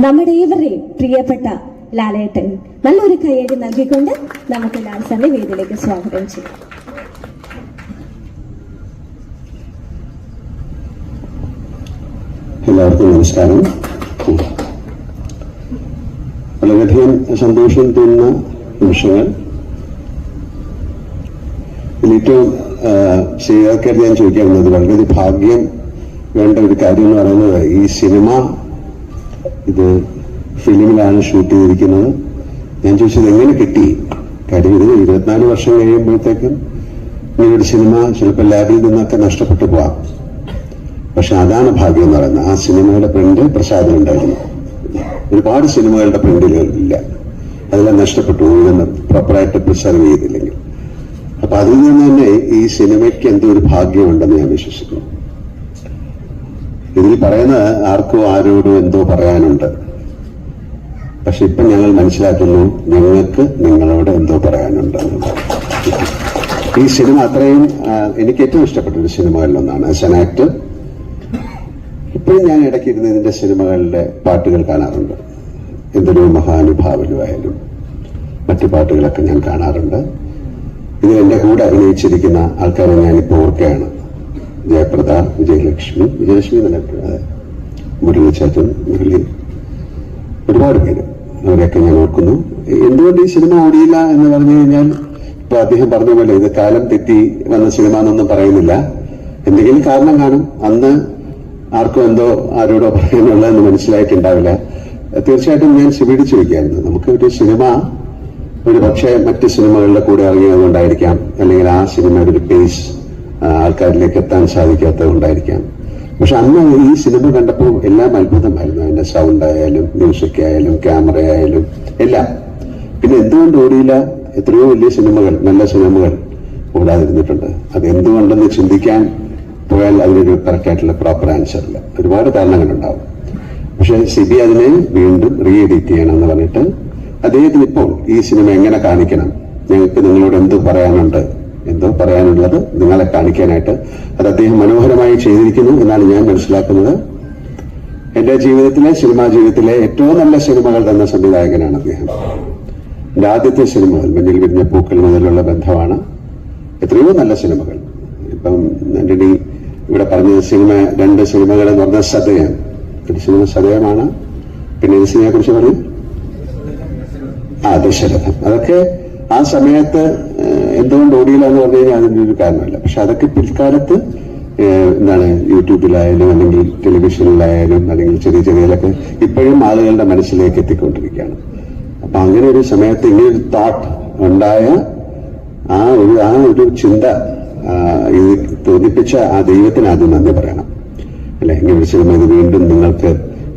നമ്മുടെ ഏവരുടെയും പ്രിയപ്പെട്ട ലാലേട്ടൻ നല്ലൊരു കയ്യടി നൽകിക്കൊണ്ട് നമുക്ക് ലാൽ സാറിന്റെ വേദിയിലേക്ക് സ്വാഗതം ചെയ്യാം. എല്ലാവർക്കും നമസ്കാരം. വളരെയധികം സന്തോഷം തോന്നുന്ന നിമിഷങ്ങൾ. ഏറ്റവും ശ്രീകാർക്കായിട്ട് ഞാൻ ചോദിക്കാൻ വന്നത് വളരെ ഭാഗ്യം വേണ്ട ഒരു കാര്യം എന്ന് പറയുന്നത് ഈ സിനിമ ഇത് ഫിലിമിലാണ് ഷൂട്ട് ചെയ്തിരിക്കുന്നത്. ഞാൻ ചോദിച്ചത് എങ്ങനെ കിട്ടി? കാര്യം ഇത് ഇരുപത്തിനാല് വർഷം കഴിയുമ്പോഴത്തേക്കും നിങ്ങളുടെ സിനിമ ചിലപ്പോൾ ലാബിൽ നിന്നൊക്കെ നഷ്ടപ്പെട്ടു പോവാം. പക്ഷെ അതാണ് ഭാഗ്യം എന്ന് പറയുന്നത്. ആ സിനിമയുടെ പ്രിന്റ് പ്രസാദിനുണ്ടായിരുന്നു ഒരുപാട് സിനിമകളുടെ പ്രിന്റുകൾ ഇല്ല. അതെല്ലാം നഷ്ടപ്പെട്ടു ഇതൊന്ന് പ്രോപ്പറായിട്ട് പ്രിസർവ് ചെയ്തില്ലെങ്കിൽ. അപ്പൊ അതിൽ നിന്ന് തന്നെ ഈ സിനിമയ്ക്ക് എന്തോ ഒരു ഭാഗ്യമുണ്ടെന്ന് ഞാൻ വിശ്വസിക്കുന്നു. ഇതിൽ പറയുന്ന ആർക്കോ ആരോടോ എന്തോ പറയാനുണ്ട്. പക്ഷെ ഇപ്പം ഞങ്ങൾ മനസ്സിലാക്കുന്നു ഞങ്ങൾക്ക് നിങ്ങളോട് എന്തോ പറയാനുണ്ട്. ഈ സിനിമ അത്രയും എനിക്ക് ഏറ്റവും ഇഷ്ടപ്പെട്ട ഒരു സിനിമകളിലൊന്നാണ് ആസ് ഇപ്പോഴും ഞാൻ ഇടയ്ക്ക് ഇരുന്ന് ഇതിന്റെ സിനിമകളിലെ പാട്ടുകൾ കാണാറുണ്ട്. എന്തൊരു മഹാനുഭാവിലുമായാലും മറ്റു പാട്ടുകളൊക്കെ ഞാൻ കാണാറുണ്ട്. ഇതിൽ എന്റെ കൂടെ അഭിനയിച്ചിരിക്കുന്ന ആൾക്കാരെ ഞാനിപ്പോൾ ഓർക്കുകയാണ്. ജയപ്രദ വിജയലക്ഷ്മി വിജയലക്ഷ്മി തന്നെ മുരളിച്ചേട്ടൻ മുരളി. ഒരുപാട് പേര് അവരെയൊക്കെ ഞാൻ ഓർക്കുന്നു. എന്തുകൊണ്ട് ഈ സിനിമ ഓടിയില്ല എന്ന് പറഞ്ഞു കഴിഞ്ഞാൽ ഇപ്പൊ അദ്ദേഹം പറഞ്ഞ പോലെ ഇത് കാലം തെറ്റി വന്ന സിനിമ എന്നൊന്നും പറയുന്നില്ല. എന്തെങ്കിലും കാരണം കാണും. അന്ന് ആർക്കും എന്തോ ആരോടോ പറയാനുള്ളതെന്ന് മനസ്സിലായിട്ടുണ്ടാവില്ല. തീർച്ചയായിട്ടും ഞാൻ ശിവീട് ചോദിക്കായിരുന്നു. നമുക്ക് ഒരു സിനിമ ഒരു പക്ഷേ മറ്റ് സിനിമകളുടെ കൂടെ ഇറങ്ങിയതുകൊണ്ടായിരിക്കാം. അല്ലെങ്കിൽ ആ സിനിമയുടെ ഒരു പേസ് ആൾക്കാരിലേക്ക് എത്താൻ സാധിക്കാത്തത് കൊണ്ടായിരിക്കാം പക്ഷെ അന്ന് ഈ സിനിമ കണ്ടപ്പോൾ എല്ലാം അത്ഭുതമായിരുന്നു. അതിന്റെ സൗണ്ട് ആയാലും മ്യൂസിക് ആയാലും ക്യാമറ ആയാലും എല്ലാം. പിന്നെ എന്തുകൊണ്ട് ഓടിയില്ല? എത്രയോ വലിയ സിനിമകൾ നല്ല സിനിമകൾ ഓടാതിരുന്നിട്ടുണ്ട്. അത് എന്തുകൊണ്ടെന്ന് ചിന്തിക്കാൻ പോയാൽ അതിനൊരു കറക്റ്റായിട്ടുള്ള പ്രോപ്പർ ആൻസർ ഇല്ല. ഒരുപാട് കാരണങ്ങളുണ്ടാവും. പക്ഷെ സിബി അതിനെ വീണ്ടും റീ എഡിറ്റ് ചെയ്യണം എന്ന് പറഞ്ഞിട്ട് അദ്ദേഹത്തിന് ഇപ്പോൾ ഈ സിനിമ എങ്ങനെ കാണിക്കണം? ഞങ്ങൾക്ക് നിങ്ങളോട് എന്ത് പറയാനുണ്ട്? എന്തോ പറയാനുള്ളത് നിങ്ങളെ കാണിക്കാനായിട്ട്. അത് അദ്ദേഹം മനോഹരമായി ചെയ്തിരിക്കുന്നു എന്നാണ് ഞാൻ മനസ്സിലാക്കുന്നത്. എന്റെ ജീവിതത്തിലെ സിനിമാ ജീവിതത്തിലെ ഏറ്റവും നല്ല സിനിമകൾ തന്ന സംവിധായകനാണ് അദ്ദേഹം. എന്റെ ആദ്യത്തെ സിനിമകൾ മഞ്ഞിൽ വിരിഞ്ഞ പൂക്കൾ മുതലുള്ള ബന്ധമാണ്. എത്രയോ നല്ല സിനിമകൾ. ഇപ്പം ആന്റണി ഇവിടെ പറഞ്ഞ സിനിമ രണ്ട് സിനിമകൾ എന്ന് പറഞ്ഞ ഒരു സിനിമ സദയമാണ്. പിന്നെ ഏത് സിനിമയെ കുറിച്ച് പറഞ്ഞു ആ ദശരഥം അതൊക്കെ ആ സമയത്ത് എന്തുകൊണ്ട് ഓടിയില്ല എന്ന് പറഞ്ഞു കഴിഞ്ഞാൽ അതിന്റെ ഒരു കാരണമല്ല. പക്ഷെ അതൊക്കെ പിൽക്കാലത്ത് എന്താണ് യൂട്യൂബിലായാലും അല്ലെങ്കിൽ ടെലിവിഷനിലായാലും അല്ലെങ്കിൽ ചെറിയ ചെറിയതിലൊക്കെ ഇപ്പോഴും ആളുകളുടെ മനസ്സിലേക്ക് എത്തിക്കൊണ്ടിരിക്കുകയാണ്. അപ്പൊ അങ്ങനെ ഒരു സമയത്ത് ഇങ്ങനെ ഒരു തോട്ട് ഉണ്ടായ ആ ഒരു ആ ഒരു ചിന്ത ഇത് തോന്നിപ്പിച്ച ആ ദൈവത്തിന് ആദ്യം നന്ദി പറയണം. അല്ലെ? ഇങ്ങനെ ഒരു സിനിമ ഇത് വീണ്ടും നിങ്ങൾക്ക്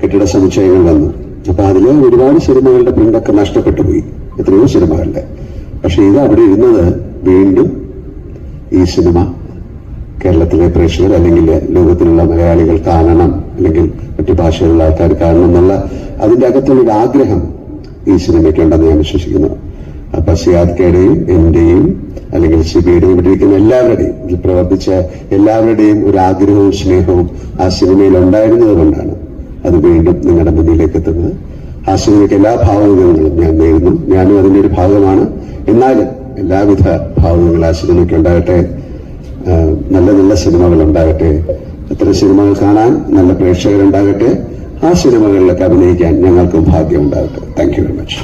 കെട്ടിട സമുച്ചയങ്ങൾ വന്നു. അപ്പൊ അതിലെ ഒരുപാട് സിനിമകളുടെ പ്രിന്റൊക്കെ നഷ്ടപ്പെട്ടു പോയി എത്രയോ സിനിമകളുടെ. പക്ഷെ ഇത് അവിടെ ഇരുന്നത് വീണ്ടും ഈ സിനിമ കേരളത്തിലെ പ്രേക്ഷകർ അല്ലെങ്കിൽ ലോകത്തിലുള്ള മലയാളികൾ കാണണം അല്ലെങ്കിൽ മറ്റു ഭാഷയിലുള്ള ആൾക്കാർ കാണണം എന്നുള്ള അതിന്റെ അകത്തുള്ള ഒരു ആഗ്രഹം ഈ സിനിമയ്ക്കുണ്ടെന്ന് ഞാൻ വിശ്വസിക്കുന്നു. അപ്പൊ സിയാദ്ക്കയുടെയും എന്റെയും അല്ലെങ്കിൽ സിബിയുടെയും ഇവിടെ ഇരിക്കുന്ന എല്ലാവരുടെയും പ്രവർത്തിച്ച എല്ലാവരുടെയും ഒരു ആഗ്രഹവും സ്നേഹവും ആ സിനിമയിൽ ഉണ്ടായിരുന്നത് കൊണ്ടാണ്. അത് വീണ്ടും നിങ്ങളുടെ മുന്നിലേക്ക് എത്തുന്നത്. ആശങ്കയ്ക്ക് എല്ലാ ഭാവവിധങ്ങളും ഞാൻ നേരുന്നു. ഞാനും അതിന്റെ ഒരു ഭാഗമാണ്. എന്നാലും എല്ലാവിധ ഭാവങ്ങളും ആ സിനിമയ്ക്ക് ഉണ്ടാകട്ടെ നല്ല നല്ല സിനിമകൾ ഉണ്ടാകട്ടെ. അത്തരം സിനിമകൾ കാണാൻ നല്ല പ്രേക്ഷകരുണ്ടാകട്ടെ ആ സിനിമകളിലൊക്കെ അഭിനയിക്കാൻ ഞങ്ങൾക്കും ഭാഗ്യം ഉണ്ടാകട്ടെ. Thank you very much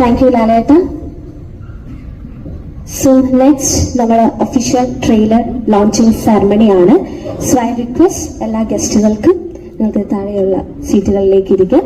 thank you ലാലേട്ട സോ നെക്സ്റ്റ് നമ്മുടെ ഒഫീഷ്യൽ ട്രെയിലർ ലോഞ്ചിങ് സെറമണി ആണ്. സോ ഐ റിക്വസ്റ്റ് എല്ലാ ഗസ്റ്റുകൾക്കും നിങ്ങൾക്ക് താഴെയുള്ള സീറ്റുകളിലേക്ക് ഇരിക്കാം.